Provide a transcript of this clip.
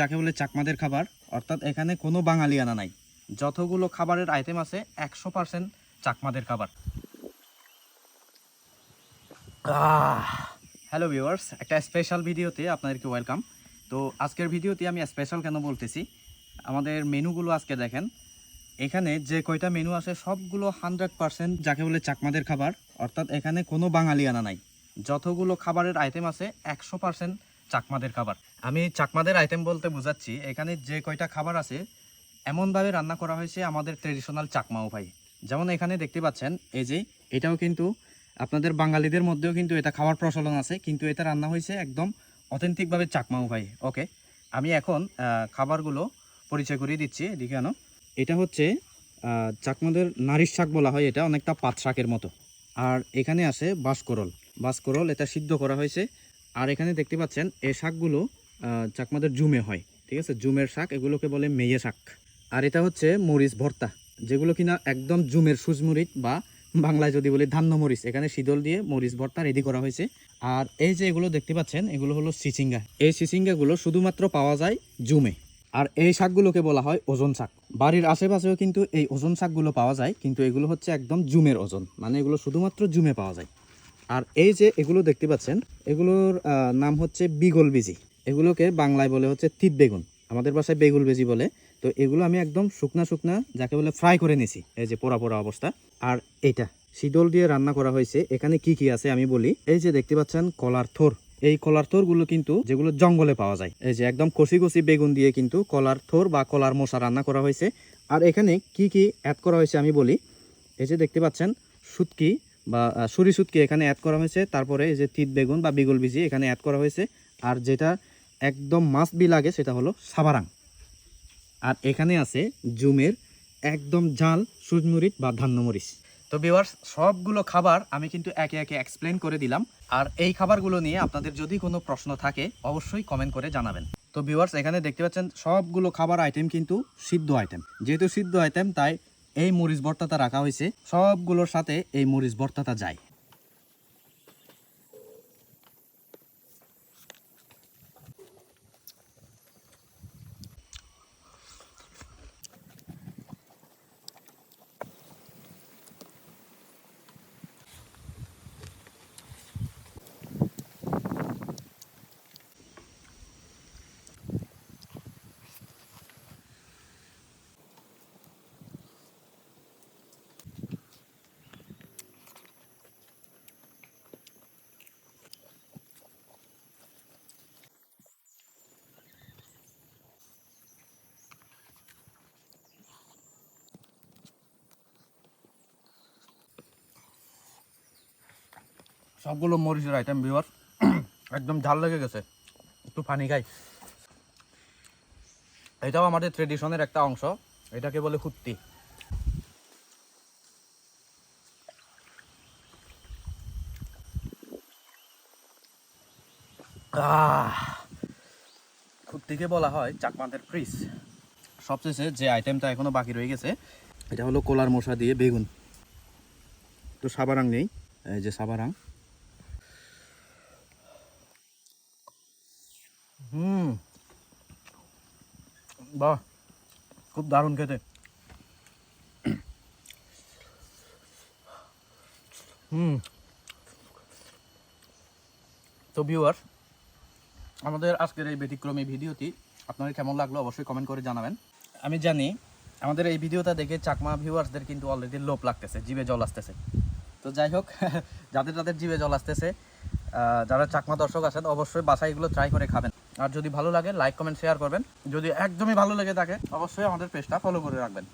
যাকে বলে চাকমাদের খাবার, অর্থাৎ এখানে কোনো বাঙালিয়ানা নাই। যতগুলো খাবারের আইটেম আছে, একশো পার্সেন্ট চাকমাদের খাবার। হ্যালো ভিউয়ার্স একটা স্পেশাল ভিডিওতে আপনাদেরকে ওয়েলকাম তো আজকের ভিডিওতে আমি স্পেশাল কেন বলতেছি? আমাদের মেনুগুলো আজকে দেখেন। এখানে যে কয়টা মেনু আছে, সবগুলো হান্ড্রেড পার্সেন্ট যাকে বলে চাকমাদের খাবার, অর্থাৎ এখানে কোনো বাঙালিয়ানা নাই। যতগুলো খাবারের আইটেম আছে, একশো পার্সেন্ট চাকমাদের খাবার। আমি চাকমাদের আইটেম বলতে বোঝাচ্ছি, এখানে যে কয়টা খাবার আছে, এমনভাবে রান্না করা হয়েছে আমাদের ট্রেডিশনাল চাকমা উপায় যেমন এখানে দেখতে পাচ্ছেন, এই যে এটাও কিন্তু আপনাদের বাঙালিদের মধ্যেও কিন্তু এটা খাওয়ার প্রচলন আছে, কিন্তু এটা রান্না হয়েছে একদম অথেন্টিকভাবে চাকমা উপায় ওকে আমি এখন খাবারগুলো পরিচয় করিয়ে দিচ্ছি, এদিকে আনো। এটা হচ্ছে চাকমাদের নারিশ শাক বলা হয় এটা, অনেকটা পাত শাকের মতো। আর এখানে আছে বাসকরল বাসকরল এটা সিদ্ধ করা হয়েছে আর এখানে দেখতে পাচ্ছেন এই শাকগুলো চাকমাদের জুমে হয়, ঠিক আছে? জুমের শাক, এগুলোকে বলে মেয়ে শাক। আর এটা হচ্ছে মরিচ ভর্তা, যেগুলো কিনা একদম জুমের সুজমরিচ বা বাংলায় যদি বলি ধান্য মরিচ, এখানে শীতল দিয়ে মরিচ ভর্তা রেডি করা হয়েছে। আর এই যে এগুলো দেখতে পাচ্ছেন, এগুলো হলো সিচিঙ্গা এই সিচিঙ্গাগুলো শুধুমাত্র পাওয়া যায় জুমে। আর এই শাকগুলোকে বলা হয় ওজন শাক। বাড়ির আশেপাশেও কিন্তু এই ওজন শাকগুলো পাওয়া যায়, কিন্তু এগুলো হচ্ছে একদম জুমের ওজন মানে এগুলো শুধুমাত্র জুমে পাওয়া যায়। আর এই যে এগুলো দেখতে পাচ্ছেন, এগুলোর নাম হচ্ছে বিগল বিজি। এগুলোকে বাংলায় বলে হচ্ছে তিত বেগুন। আমাদের ভাষায় বেগুল বেজি বলে। তো এগুলো আমি একদম শুকনা শুকনা যাকে বলে ফ্রাই করে নিছি, এই যে পোড়া পোড়া অবস্থা। আর এটা, শীতল দিয়ে রান্না করা হয়েছে। এখানে কি কি আছে আমি বলি। এই যে দেখতে পাচ্ছেন কলার থোর। এই কলার থোরগুলো কিন্তু যেগুলো জঙ্গলে পাওয়া যায়। এই যে একদম কষি কষি বেগুন দিয়ে কিন্তু কলার থোর বা কলার মশা রান্না করা হয়েছে। আর এখানে কি কি অ্যাড করা হয়েছে আমি বলি। এই যে দেখতে পাচ্ছেন সুটকি বা আহ, সরি এখানে অ্যাড করা হয়েছে। তারপরে এই যে তিত বেগুন বা বিগল বিজি এখানে অ্যাড করা হয়েছে। আর যেটা একদম মাস্ট বি লাগে সেটা হলো সাবারাং আর এখানে আছে জুমের একদম ঝাল সুজমরিচ বা ধান্যমরিচ তো ভিউয়ার্স সবগুলো খাবার আমি কিন্তু একে একে এক্সপ্লেন করে দিলাম। আর এই খাবারগুলো নিয়ে আপনাদের যদি কোনো প্রশ্ন থাকে অবশ্যই কমেন্ট করে জানাবেন। তো ভিউয়ার্স এখানে দেখতে পাচ্ছেন সবগুলো খাবার আইটেম কিন্তু সিদ্ধ আইটেম যেহেতু সিদ্ধ আইটেম তাই এই মরিচ ভর্তাটা রাখা হয়েছে। সবগুলোর সাথে এই মরিচ ভর্তাটা যায়। সবগুলো মরিচের আইটেম ভিউয়ার একদম ঝাল লেগে গেছে। একটু পানি খাই। এটাও আমাদের ট্রেডিশনের একটা অংশ। এটাকে বলে হুত্তি খুত্তিকে বলা হয় চাকমাদের ফ্রিজ সবশেষে যে আইটেমটা এখনও বাকি রয়ে গেছে, এটা হলো কোলার মশা দিয়ে বেগুন। তো সাবারাং নেই, এই যে সাবারাং। হুম। বাহ, খুব দারুণ খেতে। হুম। তো ভিউয়ার আমাদের আজকের এই ব্যতিক্রমী ভিডিওটি আপনাদের কেমন লাগল অবশ্যই কমেন্ট করে জানাবেন। আমি জানি আমাদের এই ভিডিওটা দেখে চাকমা ভিউয়ার্সদের কিন্তু অলরেডি লোভ লাগতেছে, জিভে জল আসতেছে। তো যাই হোক, যাদের যাদের জিভে জল আসতেছে যারা চাকমা দর্শক আছেন, অবশ্যই বাসায় এগুলো ট্রাই করে খাবেন। আর যদি ভালো লাগে লাইক কমেন্ট শেয়ার করবেন। যদি একদমই ভালো লেগে থাকে, অবশ্যই আমাদের পেজটা ফলো করে রাখবেন।